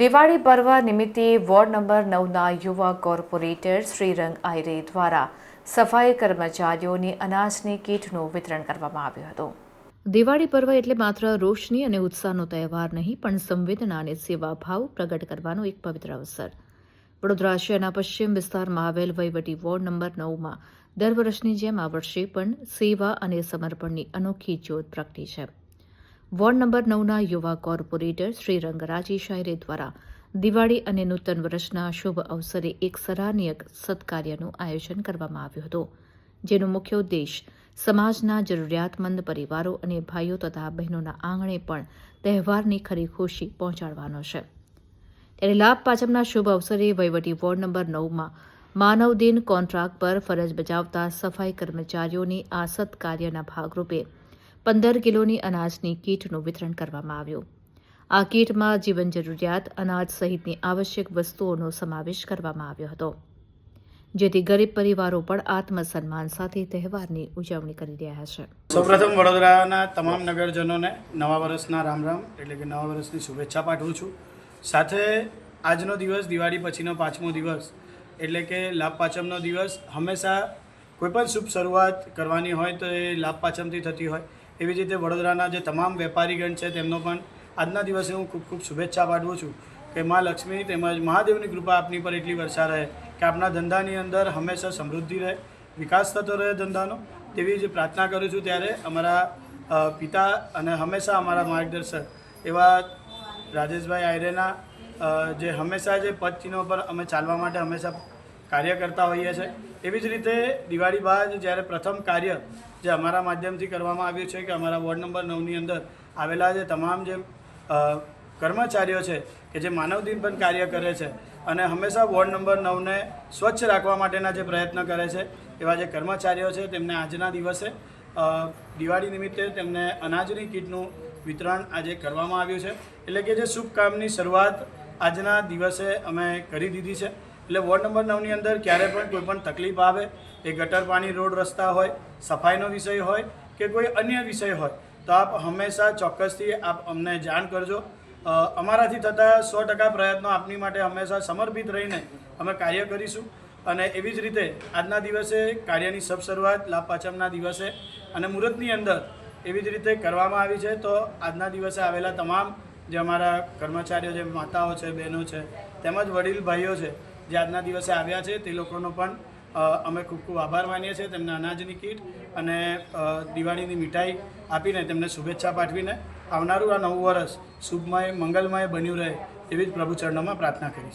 દિવાળી પર્વ નિમિત્તે ward number નવના યુવા કોર્પોરેટર શ્રીરંગ આયરે દ્વારા સફાઈ કર્મચારીઓની અનાજની કીટનું વિતરણ કરવામાં આવ્યું હતું. દિવાળી પર્વ એટલે માત્ર રોશની અને ઉત્સાહનો તહેવાર નહીં, પણ સંવેદના અને સેવાભાવ પ્રગટ કરવાનો એક પવિત્ર અવસર. વડોદરા શહેરના પશ્ચિમ વિસ્તારમાં આવેલ વહીવટી વોર્ડ નંબર નવમાં દર વર્ષની જેમ આ વર્ષે પણ સેવા અને સમર્પણની અનોખી જ્યોત પ્રગટી છે. વોર્ડ નંબર નવના યુવા કોર્પોરેટર શ્રી રંગરાજી શાયરે દ્વારા દિવાળી અને નૂતન વર્ષના શુભ અવસરે એક સરાહનીય સત્કાર્યનું આયોજન કરવામાં આવ્યું હતું, જેનો મુખ્ય ઉદ્દેશ સમાજના જરૂરિયાતમંદ પરિવારો અને ભાઈઓ તથા બહેનોના આંગણે પણ તહેવારની ખરી ખુશી પહોંચાડવાનો છે. ત્યારે લાભ પાચમના શુભ અવસરે વહીવટી વોર્ડ નંબર નવમાં માનવ દિન કોન્ટ્રાક્ટ પર ફરજ બજાવતા સફાઈ કર્મચારીઓની આ સત્કાર્યના ભાગરૂપે પંદર કિલોની અનાજની કીટનું વિતરણ કરવામાં આવ્યું. આ કીટમાં જીવન જરૂરિયાત, અનાજ સહિતની આવશ્યક વસ્તુઓનો સમાવેશ કરવામાં આવ્યો હતો. જેથી ગરીબ પરિવારો પણ આત્મસન્માન સાથે તહેવારની ઉજવણી કરી રહ્યા છે સૌપ્રથમ વડોદરાના તમામ નગરજનોને નવા વર્ષના રામ રામ, એટલે કે નવા વર્ષની શુભેચ્છા પાઠવું છું. સાથે આજનો દિવસ, દિવાળી પછીનો પાંચમો દિવસ, એટલે કે લાભ પાંચમનો દિવસ, હંમેશા કોઈપણ શુભ શરૂઆત કરવાની હોય તો એ લાભ પાંચમથી થતી હોય. એવી જ રીતે વડોદરાના જે તમામ વેપારીગણ છે, તેમનો પણ આજના દિવસે હું ખૂબ ખૂબ શુભેચ્છા પાઠવું છું કે મા લક્ષ્મી તેમજ મહાદેવની કૃપા આપની પર એટલી વર્ષા રહે કે આપના ધંધાની અંદર હંમેશા સમૃદ્ધિ રહે, વિકાસ થતો રહે ધંધાનો તેવી જ પ્રાર્થના કરું છું ત્યારે અમારા પિતા અને હંમેશા અમારા માર્ગદર્શક એવા રાજેશભાઈ આયરેના જે હંમેશા જે પદચિહ્નો પર અમે ચાલવા માટે હંમેશા કાર્ય કરતા હોઈએ છીએ એવી જ રીતે દિવાળી બાદ જ્યારે પ્રથમ કાર્ય જે અમારા માધ્યમથી કરવામાં આવ્યું છે કે અમારા વોર્ડ નંબર નવની અંદર આવેલા જે તમામ જે કર્મચારીઓ છે કે જે માનવ દિન પણ કાર્ય કરે છે અને હંમેશા વોર્ડ નંબર નવને સ્વચ્છ રાખવા માટેના જે પ્રયત્ન કરે છે, એવા જે કર્મચારીઓ છે તેમને આજના દિવસે દિવાળી નિમિત્તે તેમને અનાજની કીટનું વિતરણ આજે કરવામાં આવ્યું છે. એટલે કે જે શુભ કામની શરૂઆત આજના દિવસે અમે કરી દીધી છે. એટલે વોર્ડ નંબર નવની અંદર ક્યારે પણ કોઈ પણ તકલીફ આવે, એ ગટર પાણી રોડ રસ્તા હોય, સફાઈનો વિષય હોય કે કોઈ અન્ય વિષય હોય, તો આપ હંમેશા ચોક્કસથી આપ અમને જાણ કરજો. અમારાથી થતા સો ટકા પ્રયત્નો આપની માટે હંમેશા સમર્પિત રહીને અમે કાર્ય કરીશું. અને એવી જ રીતે આજના દિવસે કાર્યની સબ શરૂઆત લાભ પાંચમના દિવસે અને મુહૂર્તની અંદર એવી જ રીતે કરવામાં આવી છે. તો આજના દિવસે આવેલા તમામ જે અમારા કર્મચારીઓ જે માતાઓ છે, બહેનો છે, તેમજ વડીલ ભાઈઓ છે જે આજના દિવસે આવ્યા છે તે લોકોનો પણ અમે ખૂબ ખૂબ આભાર માનીએ છીએ તેમને અનાજની કીટ અને દિવાળીની મીઠાઈ આપીને તેમને શુભેચ્છા પાઠવીને આવનારું આ નવું વર્ષ શુભમય, મંગલમય બન્યું રહે એવી જ પ્રભુ ચરણોમાં પ્રાર્થના કરી છે